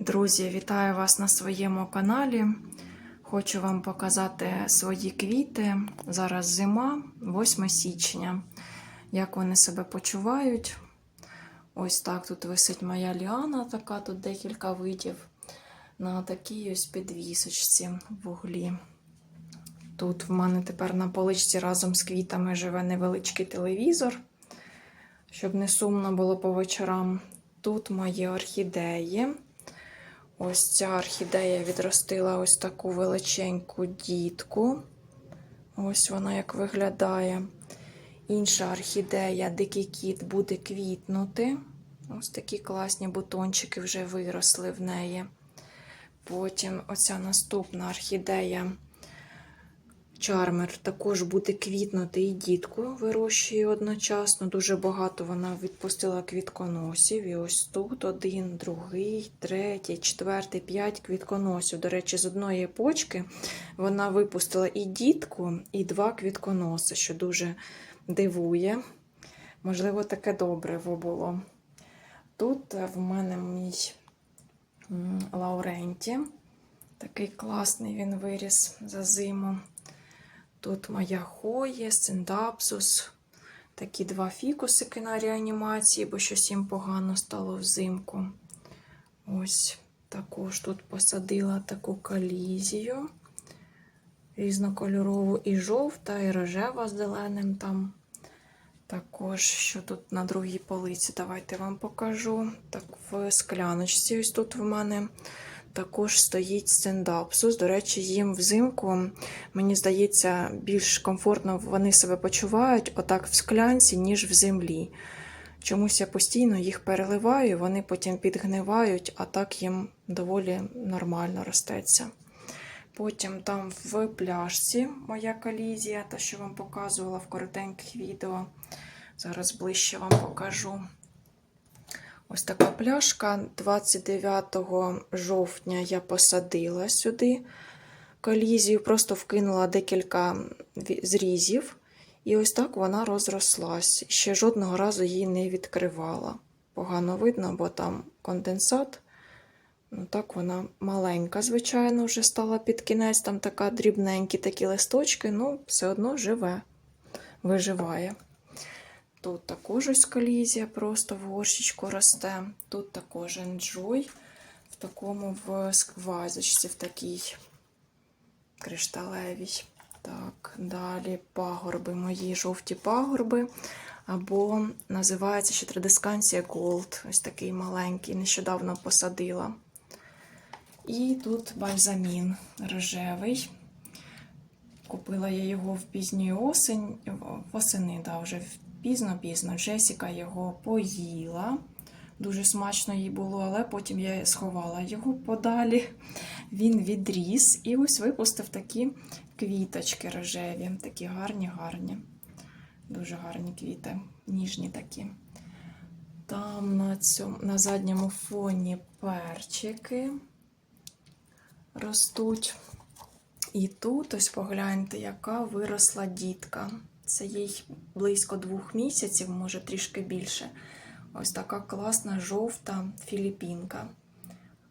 Друзі, вітаю вас на своєму каналі. Хочу вам показати свої квіти. Зараз зима, 8 січня. Як вони себе почувають? Ось так тут висить моя ліана, така тут декілька видів. На такій ось підвісочці в углі. Тут в мене тепер на поличці разом з квітами живе невеличкий телевізор, щоб не сумно було по вечорам. Тут мої орхідеї. Ось ця орхідея відростила ось таку величеньку дітку. Ось вона як виглядає. Інша орхідея, дикий кіт, буде квітнути. Ось такі класні бутончики вже виросли в неї. Потім оця наступна орхідея Чармер також буде квітнути і дітку вирощує одночасно. Дуже багато вона відпустила квітконосів. І ось тут один, другий, третій, четвертий, п'ять квітконосів. До речі, з одної почки вона випустила і дітку, і два квітконоси, що дуже дивує. Можливо, таке добре було. Тут в мене мій Лауренті. Такий класний він виріс за зиму. Тут моя Хоє, Синдапсус, такі два фікусики на реанімації, бо щось їм погано стало взимку. Ось також тут посадила таку калізію різнокольорову і жовта, і рожева з зеленим там. Також, що тут на другій полиці, давайте вам покажу. Так, в скляночці, ось тут в мене також стоїть стендапсус. До речі, їм взимку, мені здається, більш комфортно вони себе почувають отак в склянці, ніж в землі. Чомусь я постійно їх переливаю, вони потім підгнивають, а так їм доволі нормально ростеться. Потім там в пляшці моя колізія, та що вам показувала в коротеньких відео. Зараз ближче вам покажу. Ось така пляшка. 29 жовтня я посадила сюди колізію, просто вкинула декілька зрізів. І ось так вона розрослась. Ще жодного разу її не відкривала. Погано видно, бо там конденсат. Ну, так вона маленька, звичайно, вже стала під кінець, там така дрібненькі такі листочки, ну, все одно живе, виживає. Тут також ось колізія, просто в горщичку росте. Тут також енджой, в такому в вазочці, в такій кришталевій. Так, далі пагорби, мої жовті пагорби. Або називається ще традисканція Gold. Ось такий маленький, нещодавно посадила. І тут бальзамін рожевий. Купила я його в пізню осень, восени, да, вже пізно-пізно. Джесіка його поїла. Дуже смачно їй було, але потім я сховала його подалі. Він відріс і ось випустив такі квіточки рожеві, такі гарні-гарні. Дуже гарні квіти, ніжні такі. Там на, цьому, на задньому фоні перчики ростуть. І тут ось погляньте, яка виросла дітка. Це їй близько двох місяців, може трішки більше. Ось така класна жовта філіпінка.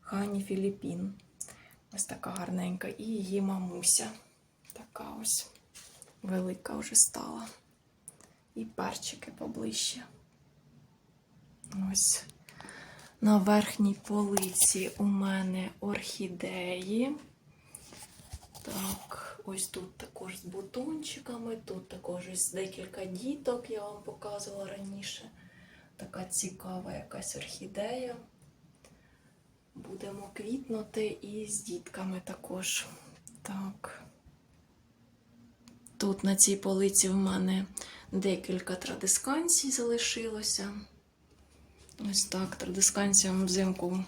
Хані Філіппін. Ось така гарненька. І її мамуся. Така ось велика вже стала. І перчики поближче. Ось. На верхній полиці у мене орхідеї. Так, ось тут також з бутончиками, тут також ось декілька діток, я вам показувала раніше. Така цікава якась орхідея. Будемо квітнути і з дітками також. Так. Тут на цій полиці в мене декілька традисканцій залишилося. Ось так, традисканціям взимку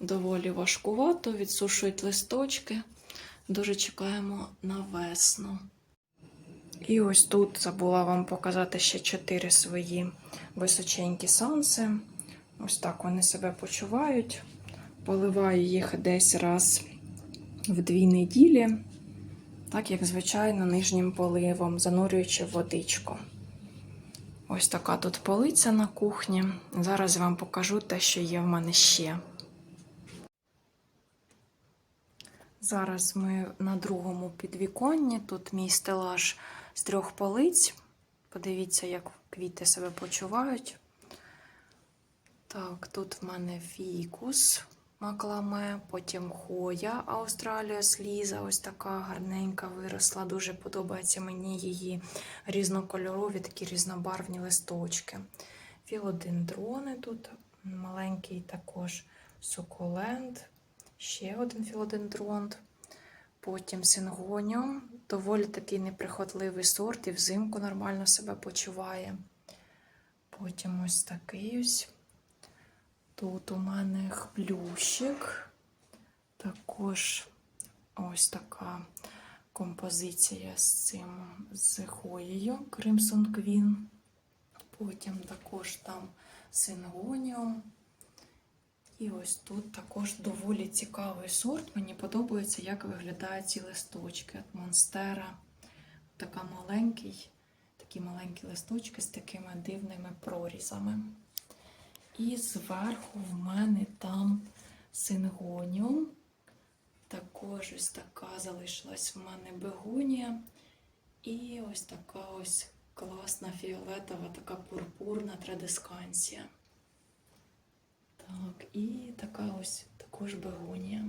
доволі важкувато, відсушують листочки. Дуже чекаємо на весну. І ось тут забула вам показати ще чотири свої височенькі санси. Ось так вони себе почувають. Поливаю їх десь раз в дві неділі, так як, звичайно, нижнім поливом, занурюючи водичку. Ось така тут полиця на кухні. Зараз вам покажу те, що є в мене ще. Зараз ми на другому підвіконні. Тут мій стелаж з трьох полиць. Подивіться, як квіти себе почувають. Так, тут в мене фікус макламе, потім хоя Австралія сліза, ось така гарненька виросла. Дуже подобається мені її різнокольорові, такі різнобарвні листочки. Філодендрони тут маленький також сукулент, ще один філодендрон. Потім сингоніум. Доволі такий неприхотливий сорт і взимку нормально себе почуває. Потім ось такий ось. Тут у мене хплющик. Також ось така композиція з цим з хоєю Crimson Queen. Потім також там сингоніум. І ось тут також доволі цікавий сорт. Мені подобається, як виглядають ці листочки. От Монстера. Така маленький, такі маленькі листочки з такими дивними прорізами. І зверху в мене там сингоніум. Також ось така залишилась в мене бегонія. І ось така ось класна фіолетова, така пурпурна традисканція. Так, і така ось також бегонія.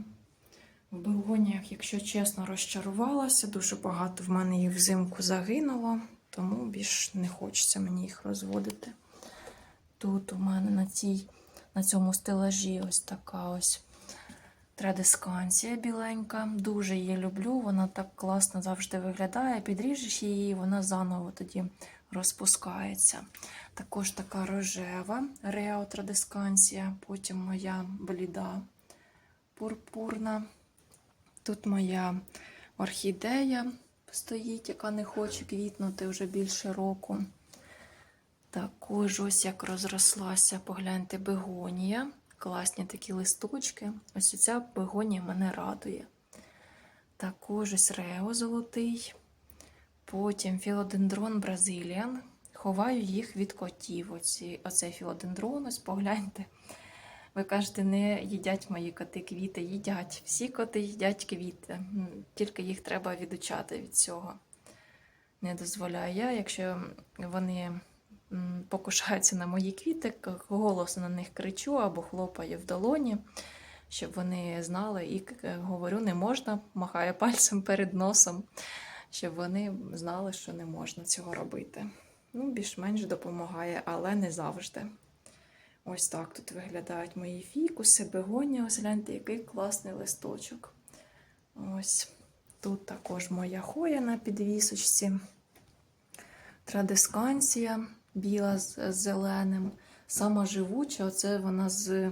В бегоніях, якщо чесно, розчарувалася, дуже багато в мене їх взимку загинуло, тому більш не хочеться мені їх розводити. Тут у мене на, цій, на цьому стелажі ось така ось традисканція біленька. Дуже її люблю, вона так класно завжди виглядає. Підріжеш її, вона заново тоді розпускається. Також така рожева Рео Традисканція, потім моя бліда пурпурна. Тут моя орхідея стоїть, яка не хоче квітнути вже більше року. Також ось як розрослася, погляньте, бегонія. Класні такі листочки. Ось ця бегонія мене радує. Також ось рео золотий. Потім філодендрон Бразиліан. Ховаю їх від котів. Оці, оцей філодендрон, ось погляньте. Ви кажете, не їдять мої коти квіти, їдять. Всі коти їдять квіти. Тільки їх треба відучати від цього. Не дозволяю я, якщо вони покушаються на мої квіти, голосно на них кричу або хлопаю в долоні, щоб вони знали і говорю, не можна, махаю пальцем перед носом, щоб вони знали, що не можна цього робити. Ну, більш-менш допомагає, але не завжди. Ось так тут виглядають мої фікуси, бегонія. Ось гляньте, який класний листочок. Ось тут також моя хоя на підвісочці. Традисканція біла з зеленим. Сама живуча, оце вона з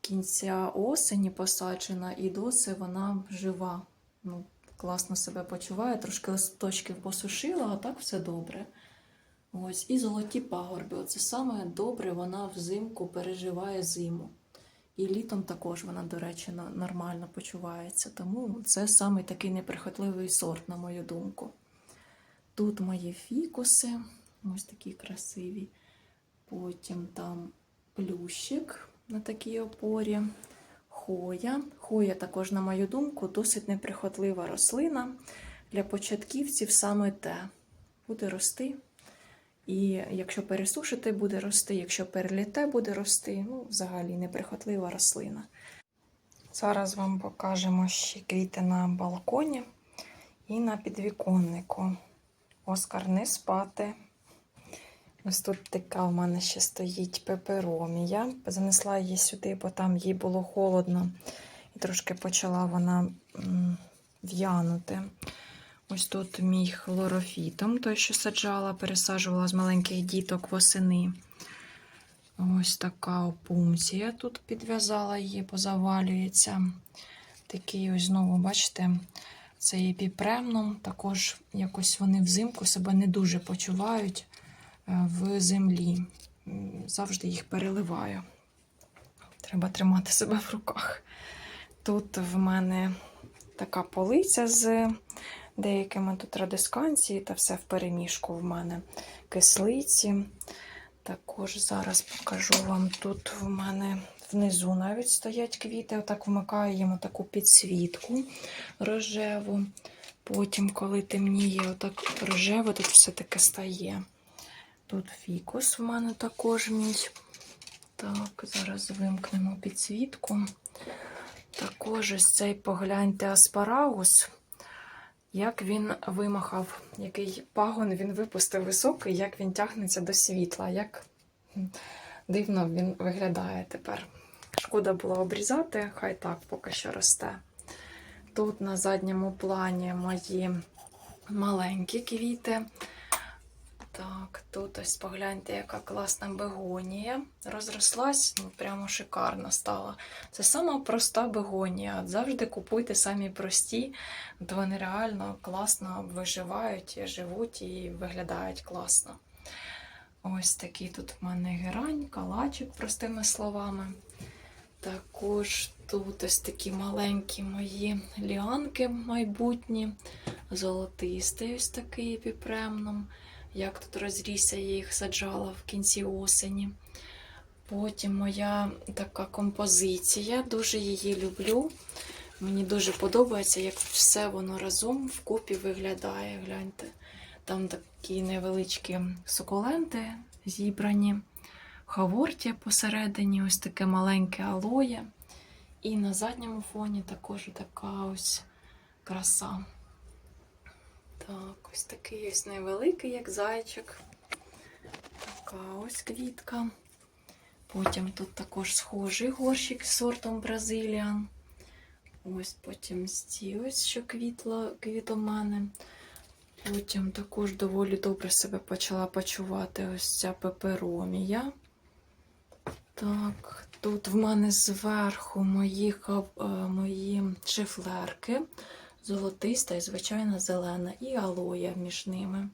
кінця осені посаджена, і досі вона жива. Ну, класно себе почуває, трошки листочків посушила, а так все добре. Ось, і золоті пагорби. Оце саме добре вона взимку переживає зиму. І літом також вона, до речі, нормально почувається. Тому це саме такий неприхотливий сорт, на мою думку. Тут мої фікуси, ось такі красиві. Потім там плющик на такій опорі. Хоя. Хоя також, на мою думку, досить неприхотлива рослина. Для початківців саме те. Буде рости. І якщо пересушити, буде рости, якщо переліте, буде рости. Ну, взагалі неприхотлива рослина. Зараз вам покажемо ще квіти на балконі і на підвіконнику. Оскар не спати. Ось тут така в мене ще стоїть пеперомія. Занесла її сюди, бо там їй було холодно. І трошки почала вона в'янути. Ось тут мій хлорофітом, той, що саджала, пересаджувала з маленьких діток восени. Ось така опунція тут підв'язала її, позавалюється. Такий ось знову, бачите, це епіпремном. Також якось вони взимку себе не дуже почувають в землі. Завжди їх переливаю. Треба тримати себе в руках. Тут в мене така полиця з деякими тут радисканції та все в переміжку в мене кислиці. Також зараз покажу вам тут в мене внизу навіть стоять квіти. Отак вмикаємо таку підсвітку рожеву. Потім, коли темніє, отак рожеве, тут все таке стає. Тут фікус в мене також мій. Так, зараз вимкнемо підсвітку. Також ось цей погляньте аспарагус. Як він вимахав, який пагон він випустив високий, як він тягнеться до світла, як дивно він виглядає тепер. Шкода було обрізати, хай так поки що росте. Тут на задньому плані мої маленькі квіти. Так, тут ось погляньте, яка класна бегонія. Розрослась, ну прямо шикарно стала. Це сама проста бегонія. От Завжди купуйте самі прості, то вони реально класно виживають, живуть і виглядають класно. Ось такий тут в мене герань, калачик, простими словами. Також тут ось такі маленькі мої ліанки майбутні, золотистий ось такий епіпремном. Як тут розрісся, я їх саджала в кінці осені. Потім моя така композиція, дуже її люблю. Мені дуже подобається, як все воно разом вкупі виглядає. Гляньте, там такі невеличкі сукуленти зібрані, хавортія посередині, ось таке маленьке алоє. І на задньому фоні також така ось краса. Так, ось такий ось невеликий, як зайчик. Така ось квітка. Потім тут також схожий горщик з сортом Бразиліан. Ось потім ці ось, що квітло, мене. Потім також доволі добре себе почала почувати ось ця пеперомія. Так, тут в мене зверху мої, е, мої шифлерки золотиста і звичайно зелена, і алоя між ними.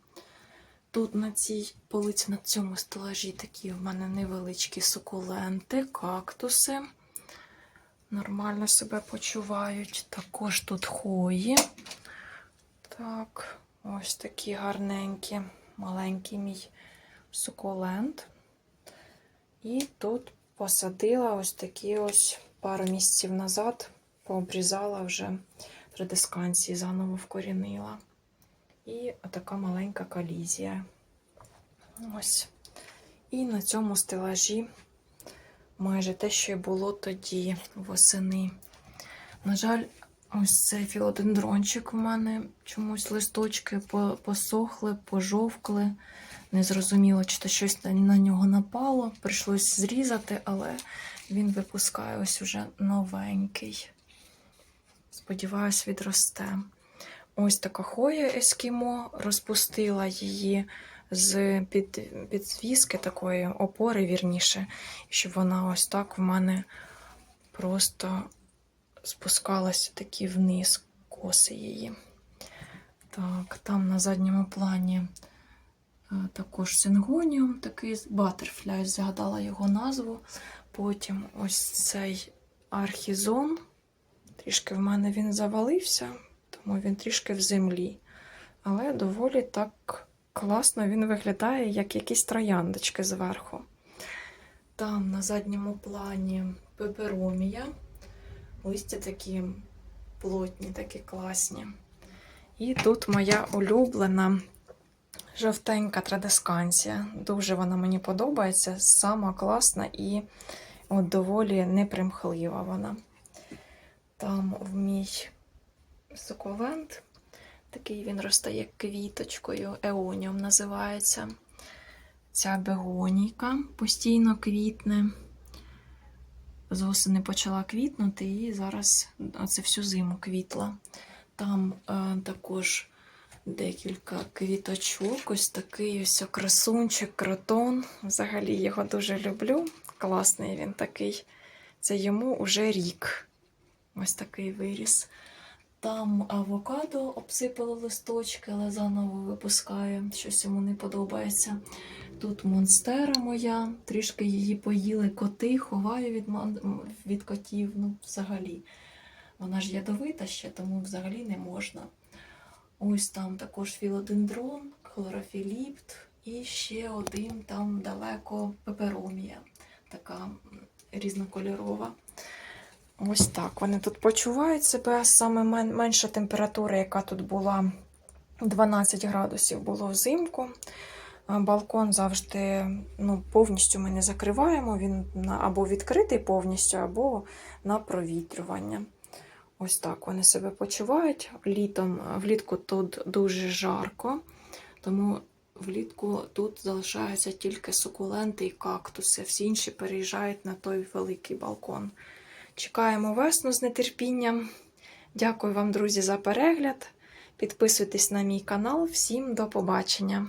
Тут на цій полиці, на цьому стелажі такі в мене невеличкі сукуленти, кактуси. Нормально себе почувають. Також тут хої. Так, ось такі гарненькі, маленький мій сукулент. І тут посадила ось такі ось пару місяців назад, пообрізала вже редисканції, заново вкорінила. І така маленька колізія. Ось. І на цьому стелажі майже те, що й було тоді восени. На жаль, ось цей філодендрончик у мене чомусь листочки посохли, пожовкли. Незрозуміло, чи то щось на нього напало. Прийшлось зрізати, але він випускає ось уже новенький. Сподіваюсь, відросте. Ось така хоя ескімо, розпустила її з під, підвіски такої опори, вірніше, щоб вона ось так в мене просто спускалася такі вниз коси її. Так, там на задньому плані е, також сингоніум, такий батерфляй, згадала його назву. Потім ось цей архізон. Трішки в мене він завалився, тому він трішки в землі. Але доволі так класно він виглядає, як якісь трояндочки зверху. Там на задньому плані пеперомія. Листя такі плотні, такі класні. І тут моя улюблена жовтенька традисканція. Дуже вона мені подобається, сама класна і от доволі непримхлива вона. Там в мій сукулент, такий він росте як квіточкою, еоніум називається. Ця бегонійка постійно квітне. З осени почала квітнути і зараз оце всю зиму квітла. Там е, також декілька квіточок, ось такий ось красунчик, кротон. Взагалі його дуже люблю. Класний він такий. Це йому уже рік. Ось такий виріс. Там авокадо обсипало листочки, але заново випускає. Щось йому не подобається. Тут монстера моя, трішки її поїли коти, ховаю від, від котів. Ну, взагалі. Вона ж ядовита ще, тому взагалі не можна. Ось там також філодендрон, хлорофіліпт і ще один там далеко пеперомія. Така різнокольорова. Ось так. Вони тут почувають себе. Саме менша температура, яка тут була 12 градусів, було взимку. Балкон завжди ну, повністю ми не закриваємо. Він або відкритий повністю, або на провітрювання. Ось так вони себе почувають. Літом, влітку тут дуже жарко, тому влітку тут залишаються тільки сукуленти і кактуси. Всі інші переїжджають на той великий балкон. Чекаємо весну з нетерпінням. Дякую вам, друзі, за перегляд. Підписуйтесь на мій канал. Всім до побачення!